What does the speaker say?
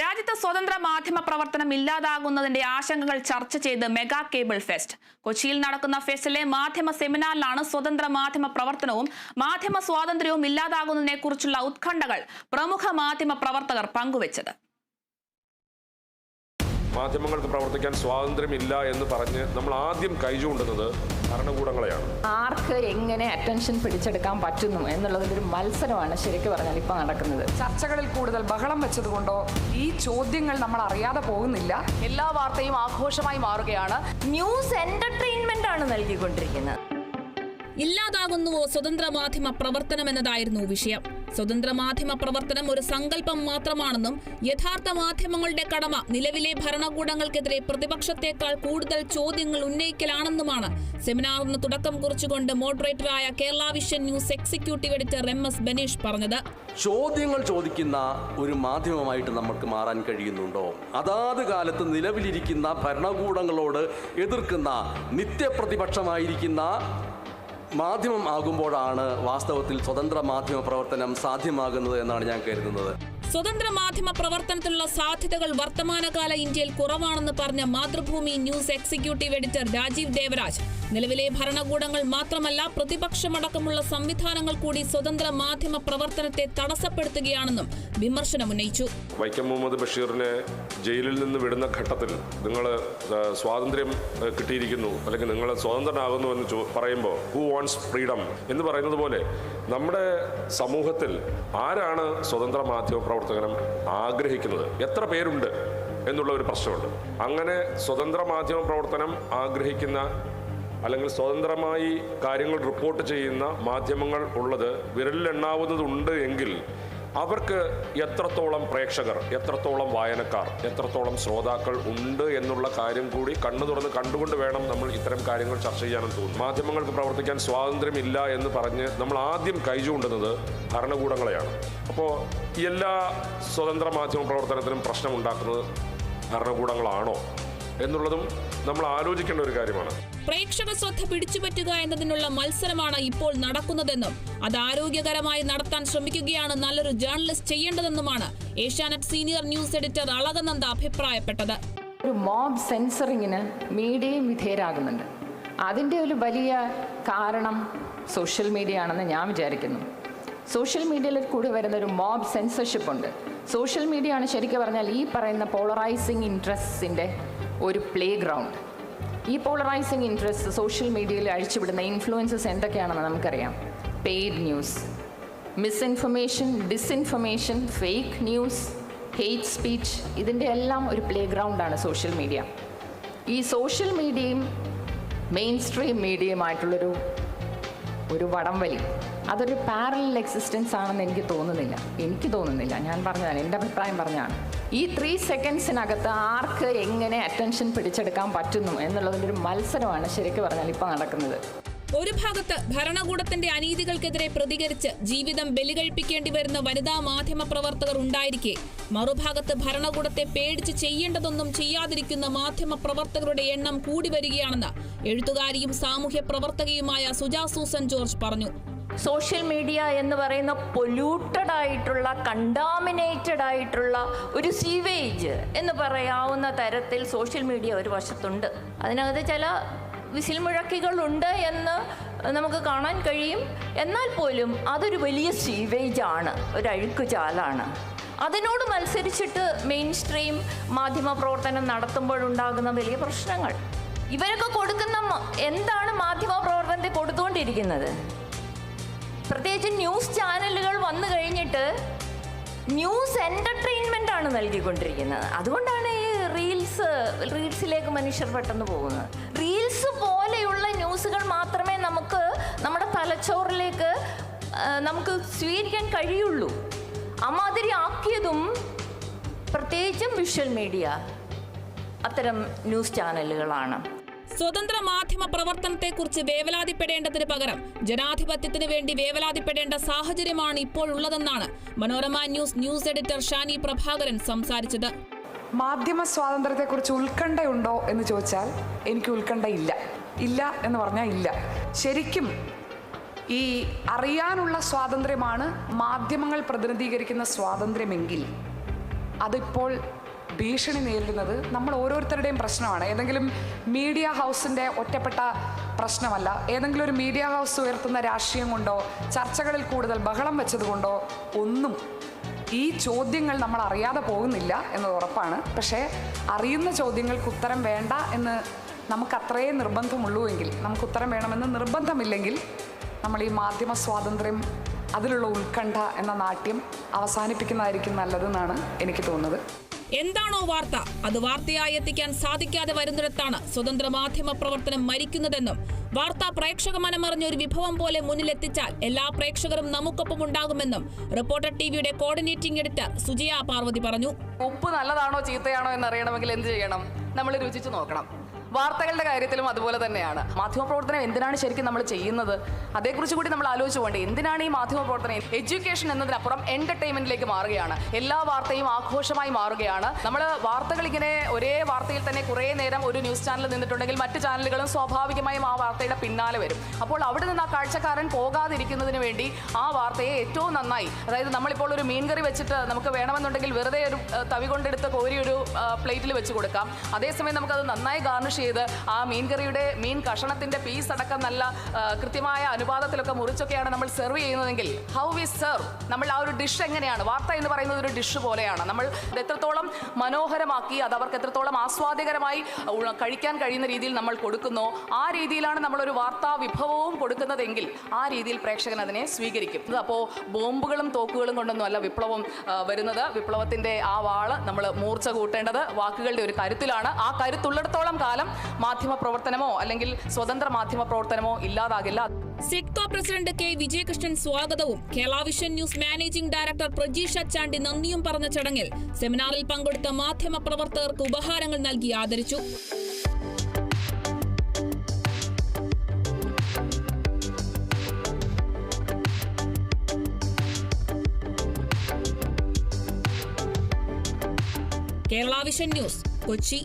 രാജ്യത്ത് സ്വതന്ത്ര മാധ്യമ പ്രവർത്തനം ഇല്ലാതാകുന്നതിന്റെ ആശങ്കകൾ ചർച്ച ചെയ്ത് മെഗാ കേബിൾ ഫെസ്റ്റ്. കൊച്ചിയിൽ നടക്കുന്ന ഫെസ്റ്റിലെ മാധ്യമ സെമിനാറിലാണ് സ്വതന്ത്ര മാധ്യമ പ്രവർത്തനവും മാധ്യമ സ്വാതന്ത്ര്യവും ഇല്ലാതാകുന്നതിനെ കുറിച്ചുള്ള ഉത്കണ്ഠകൾ പ്രമുഖ മാധ്യമ പ്രവർത്തകർ പങ്കുവച്ചത്. മാധ്യമങ്ങൾക്ക് പ്രവർത്തിക്കാൻ സ്വാതന്ത്ര്യമില്ല എന്ന് പറഞ്ഞ് നമ്മൾ ആദ്യം കൈചൂണ്ടുന്നത് ഭരണകൂടങ്ങളെയാണ്. ആർക്ക് എങ്ങനെ അറ്റൻഷൻ പിടിച്ചെടുക്കാൻ പറ്റുന്നു എന്നുള്ളതിന്റെ ഒരു മത്സരമാണ് ശരിക്കും പറഞ്ഞാൽ ഇപ്പോൾ നടക്കുന്നത്. ചർച്ചകളിൽ കൂടുതൽ ബഹളം വെച്ചതുകൊണ്ടോ ഈ ചോദ്യങ്ങൾ നമ്മൾ അറിയാതെ പോകുന്നില്ല. എല്ലാ വാർത്തയും ആഘോഷമായി മാറുകയാണ്. ന്യൂസ് എന്റർടൈൻമെന്റ് ആണ് നൽകിക്കൊണ്ടിരിക്കുന്നത്. ഇല്ലാതാകുന്നുവോ സ്വതന്ത്ര മാധ്യമ പ്രവർത്തനം എന്നതായിരുന്നു വിഷയം. സ്വതന്ത്ര മാധ്യമ പ്രവർത്തനം ഒരു സങ്കല്പം മാത്രമാണെന്നും യഥാർത്ഥ മാധ്യമങ്ങളുടെ കടമ നിലവിലെ ഭരണകൂടങ്ങൾക്കെതിരെ പ്രതിപക്ഷത്തെക്കാൾ കൂടുതൽ ചോദ്യങ്ങൾ ഉന്നയിക്കലാണെന്നുമാണ്. സെമിനാറിന് തുടക്കം കുറിച്ചുകൊണ്ട് മോഡറേറ്ററായ Kerala vision news executive editor M S Baneesh പറഞ്ഞത്. ചോദ്യങ്ങൾ ചോദിക്കുന്ന ഒരു മാധ്യമമായിട്ട് നമുക്ക് മാറാൻ കഴിയുന്നുണ്ടോ? അതാത് കാലത്ത് നിലവിലിരിക്കുന്ന ഭരണകൂടങ്ങളോട് എതിർക്കുന്ന നിത്യപ്രതിപക്ഷമായിരിക്കുന്ന മാധ്യമം ആകുമ്പോഴാണ് വാസ്തവത്തിൽ സ്വതന്ത്ര മാധ്യമ പ്രവർത്തനം സാധ്യമാകുന്നത് എന്നാണ് ഞാൻ കരുതുന്നത്. സ്വതന്ത്ര മാധ്യമ പ്രവർത്തനത്തിലുള്ള സാധ്യതകൾ വർത്തമാനകാല ഇന്ത്യയിൽ കുറവാണെന്ന് പറഞ്ഞ Mathrubhumi news executive editor Rajeev Devaraj നിലവിലെ ഭരണകൂടങ്ങൾ മാത്രമല്ല പ്രതിപക്ഷമടക്കമുള്ള സംവിധാനങ്ങൾ കൂടി സ്വതന്ത്ര മാധ്യമ പ്രവർത്തനത്തെ തടസ്സപ്പെടുത്തുകയാണെന്നും വിമർശനമുന്നയിച്ചു വൈക്കം മുഹമ്മദ് ബഷീറിനെ ജയിലിൽ നിന്ന് വിടുന്ന ഘട്ടത്തിൽ നിങ്ങൾ സ്വാതന്ത്ര്യം കിട്ടിയിരിക്കുന്നു അല്ലെങ്കിൽ നിങ്ങൾ സ്വതന്ത്രനാകുന്നു എന്ന് പറയുമ്പോൾ ഹു വോൺസ് ഫ്രീഡം എന്ന് പറയുന്നത് പോലെ നമ്മുടെ സമൂഹത്തിൽ ആരാണ് സ്വതന്ത്ര മാധ്യമ പ്രവർത്തനം ആഗ്രഹിക്കുന്നത്? എത്ര പേരുണ്ട് എന്നുള്ള ഒരു പ്രശ്നമുണ്ട്. അങ്ങനെ സ്വതന്ത്ര മാധ്യമ പ്രവർത്തനം ആഗ്രഹിക്കുന്ന അല്ലെങ്കിൽ സ്വതന്ത്രമായി കാര്യങ്ങൾ റിപ്പോർട്ട് ചെയ്യുന്ന മാധ്യമങ്ങൾ ഉള്ളത് വിരലിലെണ്ണാവുന്നതുണ്ട് എങ്കിൽ അവർക്ക് എത്രത്തോളം പ്രേക്ഷകർ എത്രത്തോളം വായനക്കാർ എത്രത്തോളം ശ്രോതാക്കൾ ഉണ്ട് എന്നുള്ള കാര്യം കൂടി കണ്ണു തുറന്ന് കണ്ടുകൊണ്ട് വേണം നമ്മൾ ഇത്തരം കാര്യങ്ങൾ ചർച്ച ചെയ്യാനെന്ന് തോന്നുന്നു. മാധ്യമങ്ങൾക്ക് പ്രവർത്തിക്കാൻ സ്വാതന്ത്ര്യമില്ല എന്ന് പറഞ്ഞ് നമ്മൾ ആദ്യം കൈചൂണ്ടുന്നത് ഭരണകൂടങ്ങളെയാണ്. അപ്പോൾ എല്ലാ സ്വതന്ത്ര മാധ്യമ പ്രവർത്തനത്തിനും പ്രശ്നമുണ്ടാക്കുന്നത് ഭരണകൂടങ്ങളാണോ? എന്നുള്ളതും നമ്മൾ ആലോചിക്കേണ്ട ഒരു കാര്യമാണ്. പ്രേക്ഷക ശ്രദ്ധ പിടിച്ചുപറ്റുക എന്നതിനുള്ള മത്സരമാണ് ഇപ്പോൾ നടക്കുന്നതെന്നും അത് ആരോഗ്യകരമായി നടത്താൻ ശ്രമിക്കുകയാണ് നല്ലൊരു journalist ചെയ്യേണ്ടതെന്നുമാണ് Asianet senior news editor Alakananda അഭിപ്രായപ്പെട്ടത്. ഒരു മോബ് സെൻസറിങ്ങിന് മീഡിയയും വിധേയരാകുന്നുണ്ട്. അതിന്റെ ഒരു വലിയ കാരണം സോഷ്യൽ മീഡിയ ആണെന്ന് ഞാൻ വിചാരിക്കുന്നു. സോഷ്യൽ മീഡിയയിൽ കൂടി വരുന്ന ഒരു മോബ് സെൻസർഷിപ്പ് ഉണ്ട്. സോഷ്യൽ മീഡിയ ആണ് ശരിക്കും പറഞ്ഞാൽ ഈ പറയുന്ന പോളറൈസിങ് ഇൻട്രസ്റ്റിന്റെ ഒരു പ്ലേ ഗ്രൗണ്ട് ഈ പോളറൈസിങ് ഇൻട്രസ്റ്റ് സോഷ്യൽ മീഡിയയിൽ അഴിച്ചുവിടുന്ന ഇൻഫ്ലുവൻസസ് എന്തൊക്കെയാണെന്ന് നമുക്കറിയാം. Paid news misinformation disinformation fake news hate speech ഇതിന്റെ എല്ലാം ഒരു പ്ലേ ഗ്രൗണ്ടാണ് സോഷ്യൽ മീഡിയ. ഈ സോഷ്യൽ മീഡിയയും മെയിൻ സ്ട്രീം മീഡിയയുമായിട്ടുള്ളൊരു ഒരു വടംവലി. അതൊരു പാരലൽ എക്സിസ്റ്റൻസ് ആണെന്ന് എനിക്ക് തോന്നുന്നില്ല. എനിക്ക് തോന്നുന്നില്ല. ഞാൻ പറഞ്ഞതാണ് എന്റെ അഭിപ്രായം പറഞ്ഞതാണ്. ഈ ത്രീ സെക്കൻഡ്സിനകത്ത് ആർക്ക് എങ്ങനെ അറ്റൻഷൻ പിടിച്ചെടുക്കാൻ പറ്റുന്നു എന്നുള്ളതിന്റെ ഒരു മത്സരമാണ് ശരിക്കും പറഞ്ഞാൽ ഇപ്പോൾ നടക്കുന്നത്. ഒരു ഭാഗത്ത് ഭരണകൂടത്തിന്റെ അനീതികൾക്കെതിരെ പ്രതികരിച്ച് ജീവിതം ബലികഴിപ്പിക്കേണ്ടി വരുന്ന വനിതാ മാധ്യമ പ്രവർത്തകർ ഉണ്ടായിരിക്കെ മറുഭാഗത്ത് ഭരണകൂടത്തെ പേടിച്ച് ചെയ്യേണ്ടതൊന്നും ചെയ്യാതിരിക്കുന്ന മാധ്യമ പ്രവർത്തകരുടെ എണ്ണം കൂടി വരികയാണെന്ന് എഴുത്തുകാരിയും സാമൂഹ്യ പ്രവർത്തകയുമായ സുജാ സൂസൻ ജോർജ് പറഞ്ഞു. സോഷ്യൽ മീഡിയ എന്ന് പറയുന്ന പൊല്യൂട്ടഡ് ആയിട്ടുള്ള കണ്ടാമിനേറ്റഡ് ആയിട്ടുള്ള ഒരു സീവേജ് എന്ന് പറയാവുന്ന തരത്തിൽ സോഷ്യൽ മീഡിയ ഒരു വശത്തുണ്ട്. അതിനകത്ത് ചില വിസിൽ മുഴക്കികളുണ്ട് എന്ന് നമുക്ക് കാണാൻ കഴിയും. എന്നാൽ പോലും അതൊരു വലിയ സീവേജ് ആണ് ഒരു അഴുക്കുചാലാണ്. അതിനോട് മത്സരിച്ചിട്ട് മെയിൻ സ്ട്രീം മാധ്യമ പ്രവർത്തനം നടത്തുമ്പോഴുണ്ടാകുന്ന വലിയ പ്രശ്നങ്ങൾ. ഇവരൊക്കെ കൊടുക്കുന്ന എന്താണ് മാധ്യമ പ്രവർത്തനത്തെ കൊടുത്തുകൊണ്ടിരിക്കുന്നത്? പ്രത്യേകിച്ച് ന്യൂസ് ചാനലുകൾ വന്നു കഴിഞ്ഞിട്ട് ന്യൂസ് എന്റർടൈൻമെന്റ് ആണ് നൽകിക്കൊണ്ടിരിക്കുന്നത്. അതുകൊണ്ടാണ് ഈ റീൽസ് റീൽസിലേക്ക് മനുഷ്യർ പെട്ടെന്ന് പോകുന്നത്. റീൽസ് പോലെയുള്ള ന്യൂസുകൾ മാത്രമേ നമുക്ക് നമ്മുടെ തലച്ചോറിലേക്ക് നമുക്ക് സ്വീകരിക്കാൻ കഴിയുള്ളൂ. അമാതിരി ആക്കിയതും പ്രത്യേകിച്ചും വിഷ്വൽ മീഡിയ അത്തരം ന്യൂസ് ചാനലുകളാണ്. സ്വതന്ത്ര മാധ്യമ പ്രവർത്തനത്തെക്കുറിച്ച് വേവലാതിപ്പെടേണ്ടതിന് പകരം ജനാധിപത്യത്തിന് വേണ്ടി വേവലാതിപ്പെടേണ്ട സാഹചര്യമാണ് ഇപ്പോഴുള്ളതെന്നാണ് Manorama news news editor Shani Prabhakaran സംസാരിച്ചത്. മാധ്യമ സ്വാതന്ത്ര്യത്തെക്കുറിച്ച് ഉത്കണ്ഠയുണ്ടോ എന്ന് ചോദിച്ചാൽ എനിക്ക് ഉത്കണ്ഠയില്ല ഇല്ല എന്ന് പറഞ്ഞാൽ ഇല്ല. ശരിക്കും ഈ അറിയാനുള്ള സ്വാതന്ത്ര്യമാണ് മാധ്യമങ്ങൾ പ്രതിനിധീകരിക്കുന്ന സ്വാതന്ത്ര്യമെങ്കിൽ അതിപ്പോൾ ഭീഷണി നേരിടുന്നത് നമ്മൾ ഓരോരുത്തരുടെയും പ്രശ്നമാണ്. ഏതെങ്കിലും മീഡിയ ഹൗസിന്റെ ഒറ്റപ്പെട്ട പ്രശ്നമല്ല. ഏതെങ്കിലും ഒരു മീഡിയ ഹൗസ് ഉയർത്തുന്ന രാഷ്ട്രീയം കൊണ്ടോ ചർച്ചകളിൽ കൂടുതൽ ബഹളം വെച്ചതുകൊണ്ടോ ഒന്നും ഈ ചോദ്യങ്ങൾ നമ്മൾ അറിയാതെ പോകുന്നില്ല എന്നത് ഉറപ്പാണ്. പക്ഷേ അറിയുന്ന ചോദ്യങ്ങൾക്ക് ഉത്തരം വേണ്ട എന്ന് നമുക്ക് അത്രയേ നിർബന്ധമുള്ളൂ എങ്കിൽ നമുക്ക് ഉത്തരം വേണമെന്ന് നിർബന്ധമില്ലെങ്കിൽ നമ്മൾ ഈ മാധ്യമ സ്വാതന്ത്ര്യം അതിലുള്ള ഉത്കണ്ഠ എന്ന നാട്യം അവസാനിപ്പിക്കുന്നതായിരിക്കും നല്ലതെന്നാണ് എനിക്ക് തോന്നുന്നത്. എന്താണോ വാർത്ത അത് വാർത്തയായി എത്തിക്കാൻ സാധിക്കാതെ വരുന്നിടത്താണ് സ്വതന്ത്ര മാധ്യമ പ്രവർത്തനം മരിക്കുന്നതെന്നും വാർത്ത പ്രേക്ഷക മനമറിഞ്ഞ ഒരു വിഭവം പോലെ മുന്നിലെത്തിച്ചാൽ എല്ലാ പ്രേക്ഷകരും നമുക്കൊപ്പം ഉണ്ടാകുമെന്നും റിപ്പോർട്ടർ ടിവിയുടെ കോർഡിനേറ്റിംഗ് എഡിറ്റർ സുജയ പാർവതി പറഞ്ഞു. ഉപ്പ് നല്ലതാണോ ചീത്തയാണോ എന്ന് അറിയണമെങ്കിൽ എന്ത് ചെയ്യണം? നമ്മൾ രുചിച്ചു നോക്കണം. വാർത്തകളുടെ കാര്യത്തിലും അതുപോലെ തന്നെയാണ്. മാധ്യമപ്രവർത്തനം എന്തിനാണ് ശരിക്കും നമ്മൾ ചെയ്യുന്നത്? അതേക്കുറിച്ച് കൂടി നമ്മൾ ആലോചിച്ചു പോകേണ്ടത് എന്തിനാണ് ഈ മാധ്യമപ്രവർത്തനം? എഡ്യൂക്കേഷൻ എന്നതിനപ്പുറം എന്റർടൈൻമെന്റിലേക്ക് മാറുകയാണ്. എല്ലാ വാർത്തയും ആഘോഷമായി മാറുകയാണ്. നമ്മൾ വാർത്തകൾ ഇങ്ങനെ ഒരേ വാർത്തയിൽ തന്നെ കുറേ നേരം ഒരു ന്യൂസ് ചാനൽ നിന്നിട്ടുണ്ടെങ്കിൽ മറ്റ് ചാനലുകളും സ്വാഭാവികമായും ആ വാർത്തയുടെ പിന്നാലെ വരും. അപ്പോൾ അവിടെ നിന്ന് ആ കാഴ്ചക്കാരൻ പോകാതിരിക്കുന്നതിന് വേണ്ടി ആ വാർത്തയെ ഏറ്റവും നന്നായി അതായത് നമ്മളിപ്പോൾ ഒരു മീൻകറി വെച്ചിട്ട് നമുക്ക് വേണമെന്നുണ്ടെങ്കിൽ വെറുതെ ഒരു തവി കൊണ്ടെടുത്ത് കോരി ഒരു പ്ലേറ്റിൽ വെച്ച് കൊടുക്കാം. അതേസമയം നമുക്കത് നന്നായി ഗാർണിഷ് ചെയ്ത് ആ മീൻകറിയുടെ മീൻ കഷണത്തിന്റെ പീസ് അടക്കം നല്ല കൃത്യമായ അനുപാതത്തിലൊക്കെ മുറിച്ചൊക്കെയാണ് നമ്മൾ സെർവ് ചെയ്യുന്നതെങ്കിൽ ഹൗ വി സെർവ് നമ്മൾ ആ ഒരു ഡിഷ് എങ്ങനെയാണ് വാർത്ത എന്ന് പറയുന്നത് ഒരു ഡിഷ് പോലെയാണ്. നമ്മൾ എത്രത്തോളം മനോഹരമാക്കി അത് അവർക്ക് എത്രത്തോളം ആസ്വാദ്യകരമായി കഴിക്കാൻ കഴിയുന്ന രീതിയിൽ നമ്മൾ കൊടുക്കുന്നോ ആ രീതിയിലാണ് നമ്മളൊരു വാർത്താ വിഭവവും കൊടുക്കുന്നതെങ്കിൽ ആ രീതിയിൽ പ്രേക്ഷകൻ അതിനെ സ്വീകരിക്കും. അപ്പോൾ ബോംബുകളും തോക്കുകളും കൊണ്ടൊന്നും അല്ല വിപ്ലവം വരുന്നത്. വിപ്ലവത്തിന്റെ ആ വാൾ നമ്മൾ മൂർച്ച കൂട്ടേണ്ടത് വാക്കുകളുടെ ഒരു കരുത്തിലാണ്. ആ കരുത്തുള്ളിടത്തോളം കാലം മാധ്യമ പ്രവർത്തനമോ അല്ലെങ്കിൽ സ്വതന്ത്ര മാധ്യമ പ്രവർത്തനമോ ഇല്ലാതാകില്ല. SIDCO president K. വിജയകൃഷ്ണൻ സ്വാഗതവും. കേളാവിഷൻ vision news managing director Prajeesha Chandy നന്ദിയും പറഞ്ഞ ചടങ്ങിൽ സെമിനാറിൽ പങ്കെടുത്ത മാധ്യമ പ്രവർത്തകർക്ക് ഉപഹാരങ്ങൾ നൽകി ആദരിച്ചു. Kerala vision news Kochi.